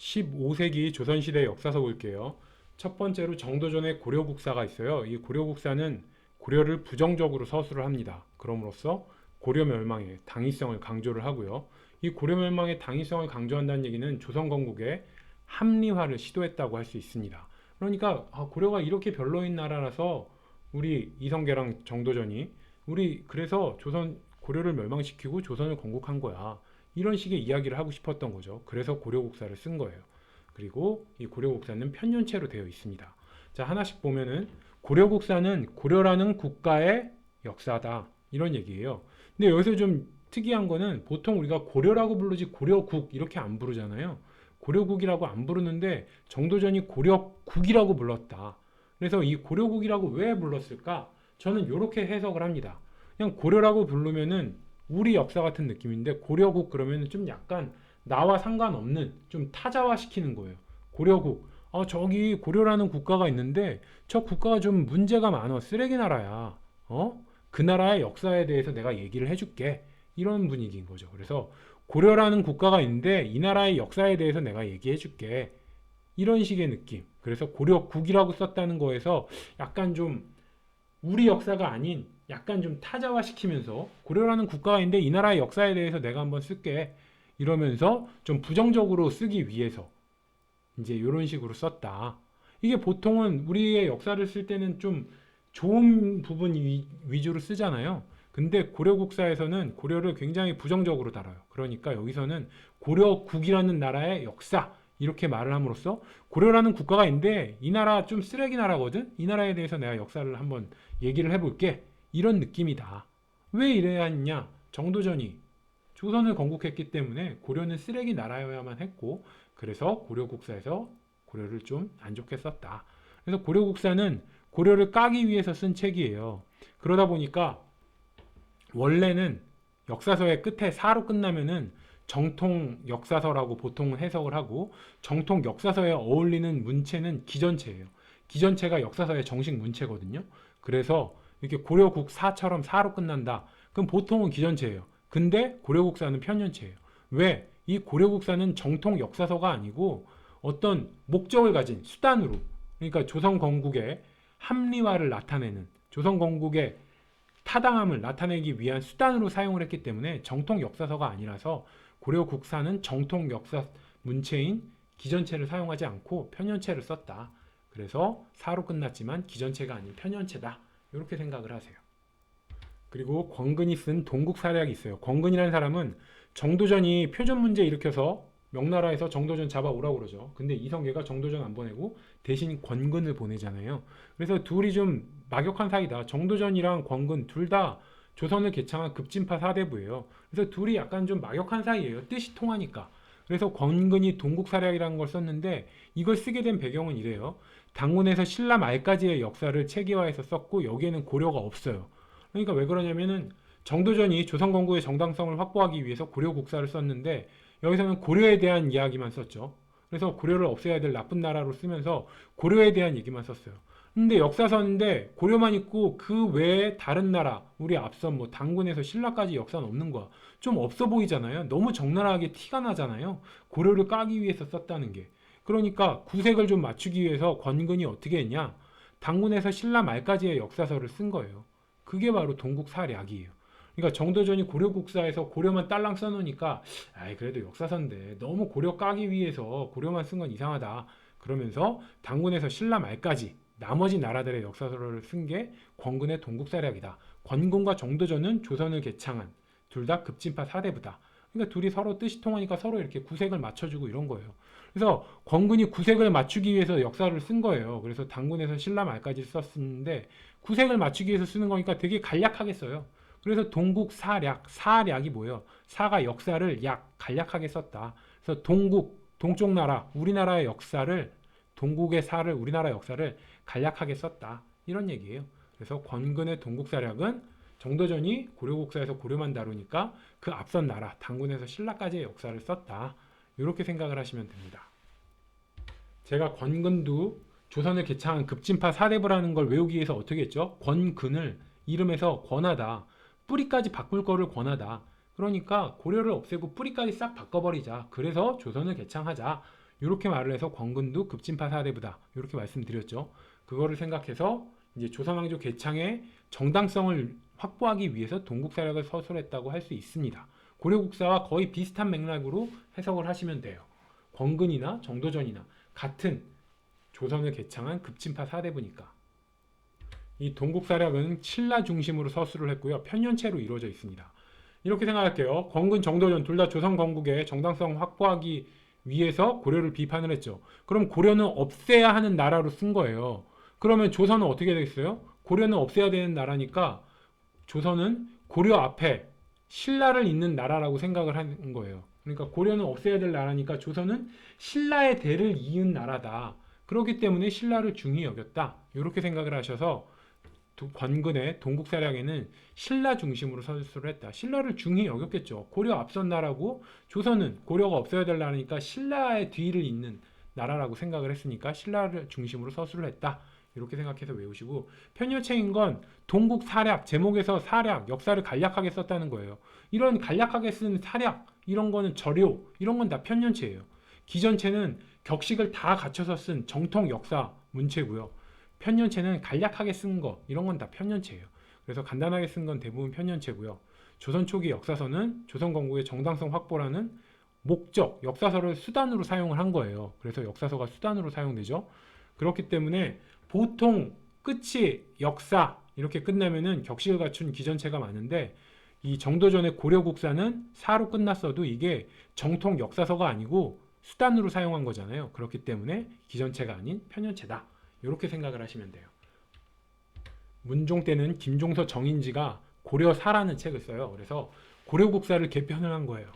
15세기 조선시대 역사서 볼게요. 첫 번째로 정도전에 고려국사가 있어요. 이 고려국사는 고려를 부정적으로 서술을 합니다. 그럼으로써 고려 멸망의 당위성을 강조를 하고요. 이 고려 멸망의 당위성을 강조한다는 얘기는 조선 건국의 합리화를 시도했다고 할 수 있습니다. 그러니까 아, 고려가 이렇게 별로인 나라라서 우리 이성계랑 정도전이 우리 그래서 조선 고려를 멸망시키고 조선을 건국한 거야. 이런 식의 이야기를 하고 싶었던 거죠. 그래서 고려국사를 쓴 거예요. 그리고 이 고려국사는 편년체로 되어 있습니다. 자, 하나씩 보면은 고려국사는 고려라는 국가의 역사다. 이런 얘기예요. 근데 여기서 좀 특이한 거는 보통 우리가 고려라고 부르지 고려국 이렇게 안 부르잖아요. 고려국이라고 안 부르는데 정도전이 고려국이라고 불렀다. 그래서 이 고려국이라고 왜 불렀을까? 저는 이렇게 해석을 합니다. 그냥 고려라고 부르면은 우리 역사 같은 느낌인데 고려국 그러면은 좀 약간 나와 상관없는 좀 타자화 시키는 거예요. 고려국. 아, 저기 고려라는 국가가 있는데 저 국가가 좀 문제가 많아. 쓰레기 나라야. 어? 그 나라의 역사에 대해서 내가 얘기를 해줄게. 이런 분위기인 거죠. 그래서 고려라는 국가가 있는데 이 나라의 역사에 대해서 내가 얘기해 줄게. 이런 식의 느낌. 그래서 고려국이라고 썼다는 거에서 약간 좀 우리 역사가 아닌 약간 좀 타자화 시키면서 고려라는 국가가 있는데 이 나라의 역사에 대해서 내가 한번 쓸게. 이러면서 좀 부정적으로 쓰기 위해서 이제 이런 식으로 썼다. 이게 보통은 우리의 역사를 쓸 때는 좀 좋은 부분 위, 위주로 쓰잖아요. 근데 고려국사에서는 고려를 굉장히 부정적으로 다뤄요. 그러니까 여기서는 고려국이라는 나라의 역사 이렇게 말을 함으로써 고려라는 국가가 있는데 이 나라 좀 쓰레기 나라거든. 이 나라에 대해서 내가 역사를 한번 얘기를 해볼게. 이런 느낌이다. 왜 이래야 했냐? 정도전이 조선을 건국했기 때문에 고려는 쓰레기 나라여야만 했고 그래서 고려국사에서 고려를 좀 안 좋게 썼다. 그래서 고려국사는 고려를 까기 위해서 쓴 책이에요. 그러다 보니까 원래는 역사서의 끝에 사로 끝나면은 정통 역사서라고 보통 해석을 하고 정통 역사서에 어울리는 문체는 기전체예요. 기전체가 역사서의 정식 문체거든요. 그래서 이렇게 고려국 사처럼 사로 끝난다. 그럼 보통은 기전체예요. 근데 고려국사는 편년체예요. 왜? 이 고려국사는 정통 역사서가 아니고 어떤 목적을 가진 수단으로 그러니까 조선 건국의 합리화를 나타내는 조선 건국의 타당함을 나타내기 위한 수단으로 사용을 했기 때문에 정통 역사서가 아니라서 고려 국사는 정통 역사 문체인 기전체를 사용하지 않고 편연체를 썼다. 그래서 사로 끝났지만 기전체가 아닌 편연체다. 이렇게 생각을 하세요. 그리고 권근이 쓴 동국 사략이 있어요. 권근이라는 사람은 정도전이 표준 문제 일으켜서 명나라에서 정도전 잡아오라고 그러죠. 근데 이성계가 정도전 안 보내고 대신 권근을 보내잖아요. 그래서 둘이 좀 막역한 사이다. 정도전이랑 권근 둘 다 조선을 개창한 급진파 사대부예요. 그래서 둘이 약간 좀 막역한 사이예요. 뜻이 통하니까. 그래서 권근이 동국사략이라는 걸 썼는데 이걸 쓰게 된 배경은 이래요. 당군에서 신라 말까지의 역사를 체계화해서 썼고 여기에는 고려가 없어요. 그러니까 왜 그러냐면은 정도전이 조선 건국의 정당성을 확보하기 위해서 고려 국사를 썼는데 여기서는 고려에 대한 이야기만 썼죠. 그래서 고려를 없애야 될 나쁜 나라로 쓰면서 고려에 대한 얘기만 썼어요. 근데 역사서인데 고려만 있고 그 외에 다른 나라, 우리 앞선 뭐 당군에서 신라까지 역사는 없는 거야. 좀 없어 보이잖아요. 너무 적나라하게 티가 나잖아요. 고려를 까기 위해서 썼다는 게. 그러니까 구색을 좀 맞추기 위해서 권근이 어떻게 했냐? 당군에서 신라 말까지의 역사서를 쓴 거예요. 그게 바로 동국사략이에요. 그러니까 정도전이 고려국사에서 고려만 딸랑 써놓으니까 아이 그래도 역사서인데 너무 고려 까기 위해서 고려만 쓴 건 이상하다. 그러면서 당군에서 신라 말까지 나머지 나라들의 역사서를 쓴 게 권근의 동국사략이다. 권근과 정도전은 조선을 개창한 둘 다 급진파 사대부다. 그러니까 둘이 서로 뜻이 통하니까 서로 이렇게 구색을 맞춰주고 이런 거예요. 그래서 권근이 구색을 맞추기 위해서 역사를 쓴 거예요. 그래서 당군에서 신라 말까지 썼는데 구색을 맞추기 위해서 쓰는 거니까 되게 간략하게 써요. 그래서 동국 사략, 사략이 뭐예요? 사가 역사를 약 간략하게 썼다. 그래서 동국, 동쪽 나라, 우리나라의 역사를 동국의 사를 우리나라 역사를 간략하게 썼다. 이런 얘기예요. 그래서 권근의 동국 사략은 정도전이 고려국사에서 고려만 다루니까 그 앞선 나라 당군에서 신라까지의 역사를 썼다. 이렇게 생각을 하시면 됩니다. 제가 권근도 조선을 개창한 급진파 사대부라는 걸 외우기 위해서 어떻게 했죠? 권근을 이름에서 권하다. 뿌리까지 바꿀 거를 권하다. 그러니까 고려를 없애고 뿌리까지 싹 바꿔버리자. 그래서 조선을 개창하자. 이렇게 말을 해서 권근도 급진파 사대부다. 이렇게 말씀드렸죠. 그거를 생각해서 이제 조선왕조 개창의 정당성을 확보하기 위해서 동국사력을 서술했다고 할 수 있습니다. 고려국사와 거의 비슷한 맥락으로 해석을 하시면 돼요. 권근이나 정도전이나 같은 조선을 개창한 급진파 사대부니까. 이 동국사력은 신라 중심으로 서술을 했고요. 편년체로 이루어져 있습니다. 이렇게 생각할게요. 권근, 정도전 둘 다 조선 건국의 정당성 확보하기 위해서 고려를 비판을 했죠. 그럼 고려는 없애야 하는 나라로 쓴 거예요. 그러면 조선은 어떻게 되겠어요? 고려는 없애야 되는 나라니까 조선은 고려 앞에 신라를 잇는 나라라고 생각을 한 거예요. 그러니까 고려는 없애야 될 나라니까 조선은 신라의 대를 이은 나라다. 그렇기 때문에 신라를 중히 여겼다. 이렇게 생각을 하셔서 두- 권근의 동국사량에는 신라 중심으로 서술을 했다. 신라를 중히 여겼겠죠. 고려 앞선 나라고 조선은 고려가 없어야 될 나라니까 신라의 뒤를 잇는 나라라고 생각을 했으니까 신라를 중심으로 서술을 했다. 이렇게 생각해서 외우시고 편여체인 건 동국 사략 제목에서 사략 역사를 간략하게 썼다는 거예요. 이런 간략하게 쓴 사략 이런 거는 절요 이런 건 다 편연체예요. 기전체는 격식을 다 갖춰서 쓴 정통 역사 문체고요. 편연체는 간략하게 쓴 거 이런 건 다 편연체예요. 그래서 간단하게 쓴 건 대부분 편연체고요. 조선 초기 역사서는 조선 건국의 정당성 확보라는 목적 역사서를 수단으로 사용을 한 거예요. 그래서 역사서가 수단으로 사용되죠. 그렇기 때문에 보통 끝이 역사 이렇게 끝나면은 격식을 갖춘 기전체가 많은데 이 정도전의 고려국사는 사로 끝났어도 이게 정통 역사서가 아니고 수단으로 사용한 거잖아요. 그렇기 때문에 기전체가 아닌 편연체다. 이렇게 생각을 하시면 돼요. 문종 때는 김종서 정인지가 고려사라는 책을 써요. 그래서 고려국사를 개편을 한 거예요.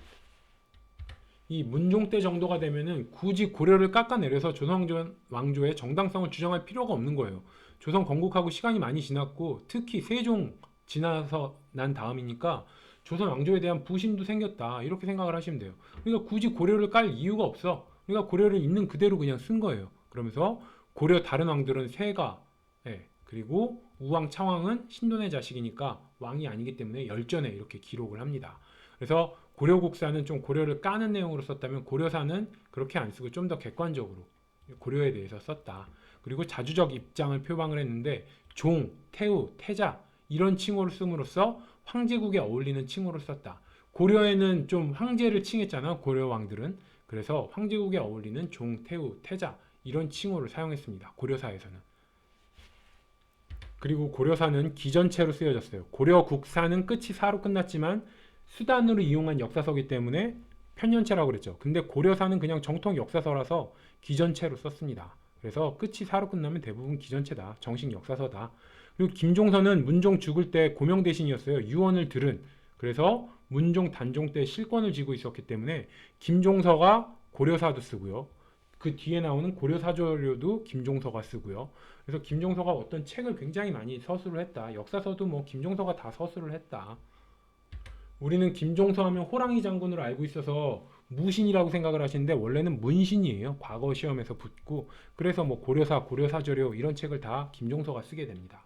이 문종 때 정도가 되면은 굳이 고려를 깎아내려서 조선 왕조의 정당성을 주장할 필요가 없는 거예요. 조선 건국하고 시간이 많이 지났고 특히 세종 지나서 난 다음이니까 조선 왕조에 대한 부심도 생겼다 이렇게 생각을 하시면 돼요. 그러니까 굳이 고려를 깔 이유가 없어. 그러니까 고려를 있는 그대로 그냥 쓴 거예요. 그러면서 고려 다른 왕들은 세가 예, 그리고 우왕 차왕은 신돈의 자식이니까 왕이 아니기 때문에 열전에 이렇게 기록을 합니다. 그래서 고려국사는 좀 고려를 까는 내용으로 썼다면 고려사는 그렇게 안 쓰고 좀 더 객관적으로 고려에 대해서 썼다. 그리고 자주적 입장을 표방을 했는데 종, 태우, 태자 이런 칭호를 씀으로써 황제국에 어울리는 칭호를 썼다. 고려에는 좀 황제를 칭했잖아. 고려 왕들은. 그래서 황제국에 어울리는 종, 태우, 태자 이런 칭호를 사용했습니다. 고려사에서는. 그리고 고려사는 기전체로 쓰여졌어요. 고려국사는 끝이 사로 끝났지만 수단으로 이용한 역사서기 때문에 편연체라고 그랬죠. 근데 고려사는 그냥 정통 역사서라서 기전체로 썼습니다. 그래서 끝이 사로 끝나면 대부분 기전체다. 정식 역사서다. 그리고 김종서는 문종 죽을 때 고명 대신이었어요. 유언을 들은. 그래서 문종 단종 때 실권을 쥐고 있었기 때문에 김종서가 고려사도 쓰고요. 그 뒤에 나오는 고려사조료도 김종서가 쓰고요. 그래서 김종서가 어떤 책을 굉장히 많이 서술을 했다. 역사서도 뭐 김종서가 다 서술을 했다. 우리는 김종서 하면 호랑이 장군으로 알고 있어서 무신이라고 생각을 하시는데 원래는 문신이에요. 과거 시험에서 붙고 그래서 뭐 고려사, 고려사저료 이런 책을 다 김종서가 쓰게 됩니다.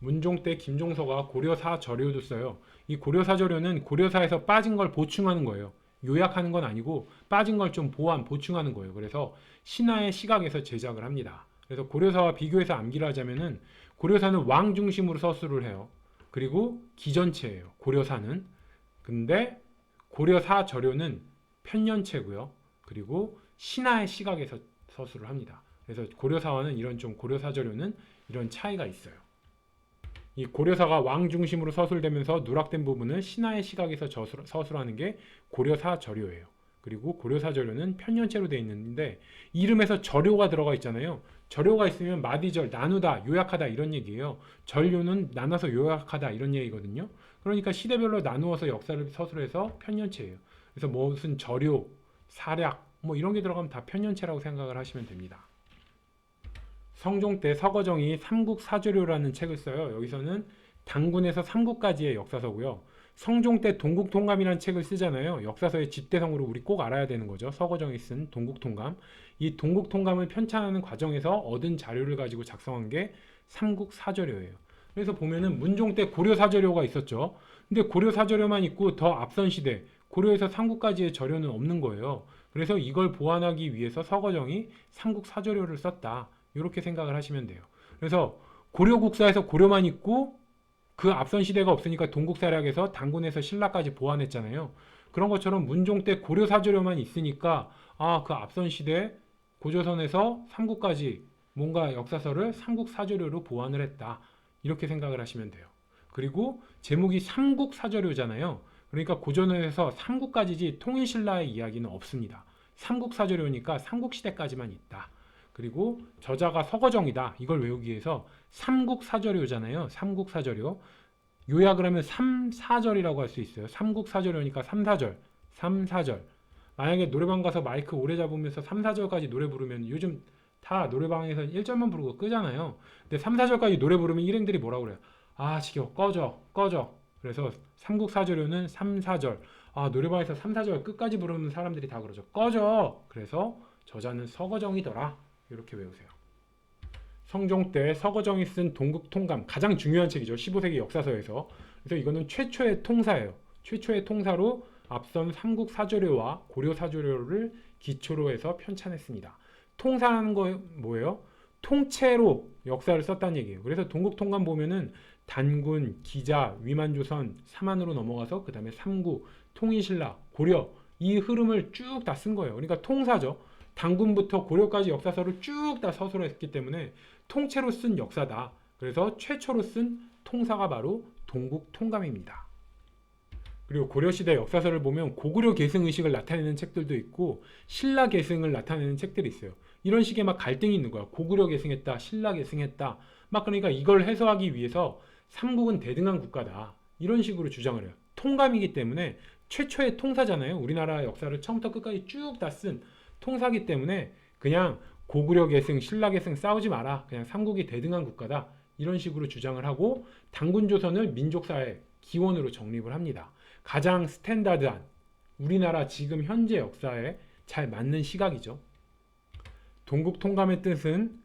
문종 때 김종서가 고려사저료도 써요. 이 고려사저료는 고려사에서 빠진 걸 보충하는 거예요. 요약하는 건 아니고 빠진 걸 좀 보완, 보충하는 거예요. 그래서 신화의 시각에서 제작을 합니다. 그래서 고려사와 비교해서 암기를 하자면은 고려사는 왕 중심으로 서술을 해요. 그리고 기전체예요. 고려사는. 근데 고려사 저료는 편년체고요. 그리고 신하의 시각에서 서술을 합니다. 그래서 고려사와는 이런 좀 고려사 저료는 이런 차이가 있어요. 이 고려사가 왕 중심으로 서술되면서 누락된 부분은 신하의 시각에서 저술, 서술하는 게 고려사 저료예요. 그리고 고려사 저료는 편년체로 되어 있는데 이름에서 저료가 들어가 있잖아요. 저료가 있으면 마디절 나누다 요약하다 이런 얘기예요. 전료는 나눠서 요약하다 이런 얘기거든요. 그러니까 시대별로 나누어서 역사를 서술해서 편년체예요. 그래서 무슨 저료, 사략 뭐 이런 게 들어가면 다 편년체라고 생각을 하시면 됩니다. 성종 때 서거정이 삼국사조료라는 책을 써요. 여기서는 당군에서 삼국까지의 역사서고요. 성종 때 동국통감이라는 책을 쓰잖아요. 역사서의 집대성으로 우리 꼭 알아야 되는 거죠. 서거정이 쓴 동국통감. 이 동국 통감을 편찬하는 과정에서 얻은 자료를 가지고 작성한 게 삼국사조료예요. 그래서 보면은 문종 때 고려사조료가 있었죠. 근데 고려사조료만 있고 더 앞선 시대 고려에서 삼국까지의 저료는 없는 거예요. 그래서 이걸 보완하기 위해서 서거정이 삼국 사조료를 썼다. 이렇게 생각을 하시면 돼요. 그래서 고려국사에서 고려만 있고 그 앞선 시대가 없으니까 동국사략에서 당군에서 신라까지 보완했잖아요. 그런 것처럼 문종 때 고려 사조료만 있으니까 아 그 앞선 시대 고조선에서 삼국까지 뭔가 역사서를 삼국 사조료로 보완을 했다. 이렇게 생각을 하시면 돼요. 그리고 제목이 삼국 사조료잖아요. 그러니까 고조선에서 삼국까지지 통일신라의 이야기는 없습니다. 삼국 사조료니까 삼국 시대까지만 있다. 그리고 저자가 서거정이다. 이걸 외우기 위해서 삼국 사조료잖아요. 삼국 사조료. 요약을 하면 삼사절이라고 할 수 있어요. 삼국 사조료니까 삼사절, 삼사절. 만약에 노래방 가서 마이크 오래 잡으면서 삼사절까지 노래 부르면 요즘 다 노래방에서 1절만 부르고 끄잖아요. 근데 3, 4절까지 노래 부르면 일행들이 뭐라고 그래요? 아, 지겨워. 꺼져. 꺼져. 그래서 삼국 사조료는 3, 4절. 아, 노래방에서 3, 4절 끝까지 부르는 사람들이 다 그러죠. 꺼져. 그래서 저자는 서거정이더라. 이렇게 외우세요. 성종 때 서거정이 쓴 동국통감 가장 중요한 책이죠. 15세기 역사서에서. 그래서 이거는 최초의 통사예요. 최초의 통사로 앞선 삼국 사조료와 고려 사조료를 기초로 해서 편찬했습니다. 통사라는 거 뭐예요? 통째로 역사를 썼다는 얘기예요. 그래서 동국통감 보면은 단군, 기자, 위만조선, 사만으로 넘어가서 그 다음에 삼국, 통일신라, 고려 이 흐름을 쭉 다 쓴 거예요. 그러니까 통사죠. 단군부터 고려까지 역사서를 쭉 다 서술을 했기 때문에 통째로 쓴 역사다. 그래서 최초로 쓴 통사가 바로 동국통감입니다. 그리고 고려시대 역사서를 보면 고구려 계승 의식을 나타내는 책들도 있고 신라 계승을 나타내는 책들이 있어요. 이런 식의 막 갈등이 있는 거야. 고구려 계승했다, 신라 계승했다. 막 그러니까 이걸 해소하기 위해서 삼국은 대등한 국가다. 이런 식으로 주장을 해요. 통감이기 때문에 최초의 통사잖아요. 우리나라 역사를 처음부터 끝까지 쭉 다 쓴 통사기 때문에 그냥 고구려 계승, 신라 계승 싸우지 마라. 그냥 삼국이 대등한 국가다. 이런 식으로 주장을 하고 당군 조선을 민족사의 기원으로 정립을 합니다. 가장 스탠다드한 우리나라 지금 현재 역사에 잘 맞는 시각이죠. 동국 통감의 뜻은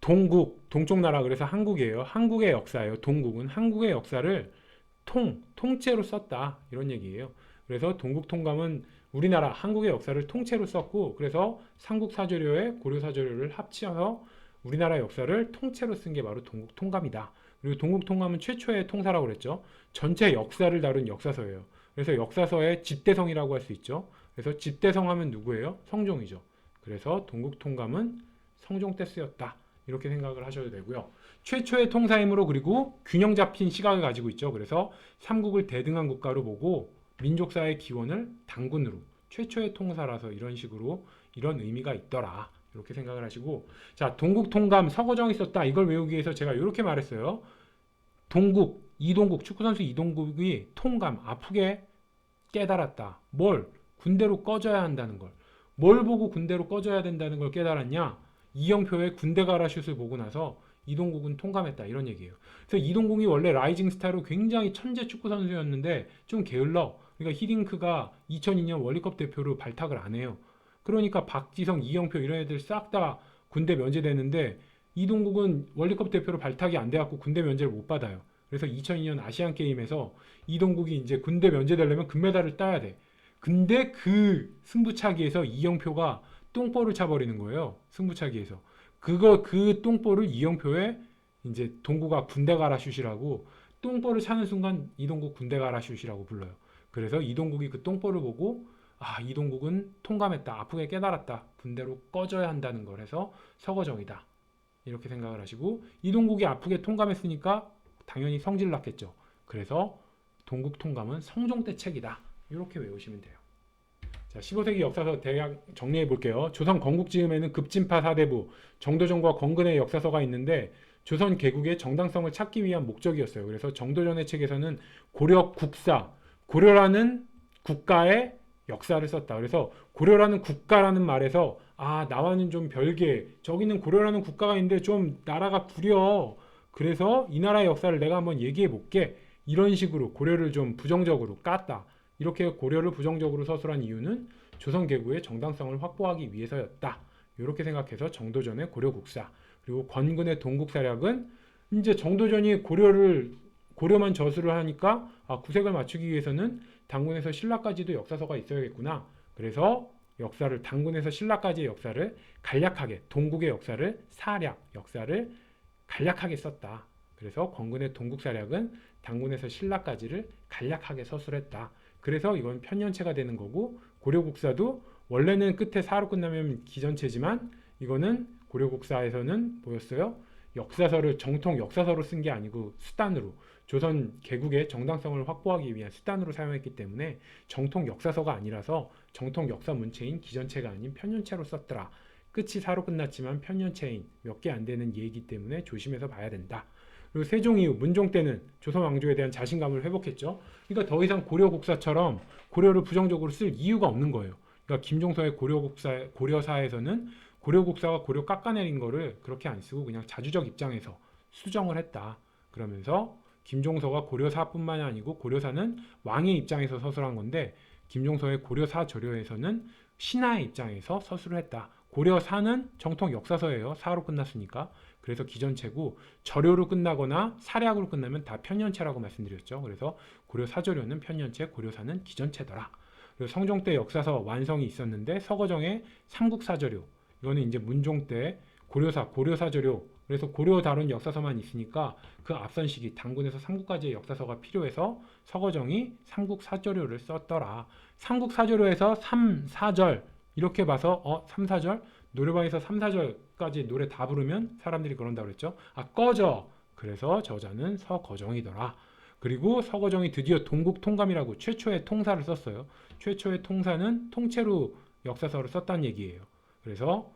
동국, 동쪽 나라 그래서 한국이에요. 한국의 역사예요. 동국은 한국의 역사를 통, 통째로 썼다. 이런 얘기예요. 그래서 동국 통감은 우리나라 한국의 역사를 통째로 썼고 그래서 삼국 사조료에 고려 사조료를 합치어서 우리나라 역사를 통째로 쓴 게 바로 동국 통감이다. 그리고 동국 통감은 최초의 통사라고 그랬죠. 전체 역사를 다룬 역사서예요. 그래서 역사서의 집대성이라고 할 수 있죠. 그래서 집대성 하면 누구예요? 성종이죠. 그래서 동국 통감은 성종 때 쓰였다. 이렇게 생각을 하셔도 되고요. 최초의 통사이므로 그리고 균형 잡힌 시각을 가지고 있죠. 그래서 삼국을 대등한 국가로 보고 민족사의 기원을 당군으로 최초의 통사라서 이런 식으로 이런 의미가 있더라. 이렇게 생각을 하시고 자 동국 통감 서거정이 썼다. 이걸 외우기 위해서 제가 이렇게 말했어요. 동국 이동국 축구 선수 이동국이 통감 아프게 깨달았다. 뭘 군대로 꺼져야 한다는 걸. 뭘 보고 군대로 꺼져야 된다는 걸 깨달았냐? 이영표의 군대 가라 슛을 보고 나서 이동국은 통감했다 이런 얘기예요. 그래서 이동국이 원래 라이징 스타로 굉장히 천재 축구 선수였는데 좀 게을러. 그러니까 히딩크가 2002년 월드컵 대표로 발탁을 안 해요. 그러니까 박지성, 이영표 이런 애들 싹 다 군대 면제되는데 이동국은 월드컵 대표로 발탁이 안 돼갖고 군대 면제를 못 받아요. 그래서 2002년 아시안 게임에서 이동국이 이제 군대 면제되려면 금메달을 따야 돼. 근데 그 승부차기에서 이영표가 똥볼을 차버리는 거예요. 승부차기에서. 그거 그 똥볼을 이영표에 이제 동구가 군대 가라 슛이라고 똥볼을 차는 순간 이동국 군대 가라 슛이라고 불러요. 그래서 이동국이 그 똥볼을 보고 아 이동국은 통감했다 아프게 깨달았다 군대로 꺼져야 한다는 걸 해서 서거정이다 이렇게 생각을 하시고 이동국이 아프게 통감했으니까 당연히 성질 났겠죠. 그래서 동국 통감은 성종 때 책이다 이렇게 외우시면 돼요. 자, 15세기 역사서 대략 정리해 볼게요. 조선 건국 즈음에는 급진파 사대부, 정도전과 건근의 역사서가 있는데 조선 개국의 정당성을 찾기 위한 목적이었어요. 그래서 정도전의 책에서는 고려 국사, 고려라는 국가의 역사를 썼다. 그래서 고려라는 국가라는 말에서 아 나와는 좀 별개, 저기는 고려라는 국가가 있는데 좀 나라가 구려. 그래서 이 나라의 역사를 내가 한번 얘기해 볼게. 이런 식으로 고려를 좀 부정적으로 깠다. 이렇게 고려를 부정적으로 서술한 이유는 조선 개국의 정당성을 확보하기 위해서였다. 이렇게 생각해서 정도전의 고려국사 그리고 권근의 동국사략은 이제 정도전이 고려를 고려만 저수를 하니까 아, 구색을 맞추기 위해서는 당군에서 신라까지도 역사서가 있어야겠구나. 그래서 역사를 당군에서 신라까지의 역사를 간략하게 동국의 역사를 사략 역사를 간략하게 썼다. 그래서 권근의 동국사략은 당군에서 신라까지를 간략하게 서술했다. 그래서 이건 편연체가 되는 거고 고려국사도 원래는 끝에 사로 끝나면 기전체지만 이거는 고려국사에서는 뭐였어요? 역사서를 정통 역사서로 쓴 게 아니고 수단으로 조선 개국의 정당성을 확보하기 위한 수단으로 사용했기 때문에 정통 역사서가 아니라서 정통 역사 문체인 기전체가 아닌 편연체로 썼더라. 끝이 사로 끝났지만 편연체인 몇 개 안 되는 예이기 때문에 조심해서 봐야 된다. 그리고 세종 이후 문종 때는 조선 왕조에 대한 자신감을 회복했죠. 그러니까 더 이상 고려 국사처럼 고려를 부정적으로 쓸 이유가 없는 거예요. 그러니까 김종서의 고려 국사 고려사에서는 고려 국사가 고려 깎아내린 거를 그렇게 안 쓰고 그냥 자주적 입장에서 수정을 했다. 그러면서 김종서가 고려사뿐만이 아니고 고려사는 왕의 입장에서 서술한 건데 김종서의 고려사 저료에서는 신하의 입장에서 서술을 했다. 고려사는 정통 역사서예요. 사로 끝났으니까. 그래서 기전체고 저료로 끝나거나 사략으로 끝나면 다 편연체라고 말씀드렸죠. 그래서 고려사저료는 편연체, 고려사는 기전체더라. 그리고 성종 때 역사서 완성이 있었는데 서거정의 삼국사저료 이거는 이제 문종 때 고려사, 고려사저료 그래서 고려 다룬 역사서만 있으니까 그 앞선 시기 당군에서 삼국까지의 역사서가 필요해서 서거정이 삼국사저료를 썼더라. 삼국사저료에서 3, 4절 이렇게 봐서 어 3, 4절 노래방에서 3, 4절까지 노래 다 부르면 사람들이 그런다고 그랬죠. 아 꺼져. 그래서 저자는 서거정이더라. 그리고 서거정이 드디어 동국 통감이라고 최초의 통사를 썼어요. 최초의 통사는 통째로 역사서를 썼다는 얘기예요. 그래서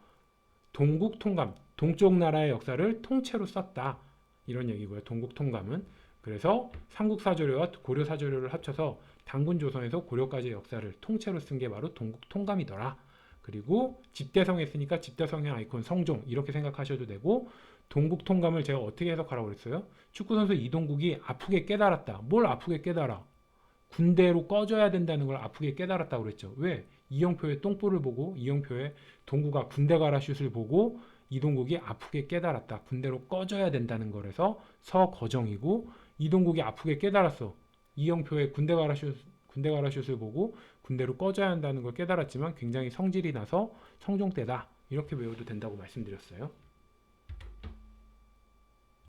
동국 통감, 동쪽 나라의 역사를 통째로 썼다. 이런 얘기고요. 동국 통감은 그래서 삼국사조료와 고려사조료를 합쳐서 당군 조선에서 고려까지의 역사를 통째로 쓴 게 바로 동국 통감이더라. 그리고 집대성 했으니까 집대성의 아이콘 성종 이렇게 생각하셔도 되고 동국 통감을 제가 어떻게 해석하라고 그랬어요? 축구 선수 이동국이 아프게 깨달았다. 뭘 아프게 깨달아? 군대로 꺼져야 된다는 걸 아프게 깨달았다고 그랬죠. 왜? 이영표의 똥볼을 보고 이영표의 동구가 군대 가라 슛을 보고 이동국이 아프게 깨달았다. 군대로 꺼져야 된다는 거라서 서거정이고 이동국이 아프게 깨달았어. 이영표의 군대 가라 슛 군대 가라 슛을 보고 군대로 꺼져야 한다는 걸 깨달았지만 굉장히 성질이 나서 성종 때다. 이렇게 외워도 된다고 말씀드렸어요.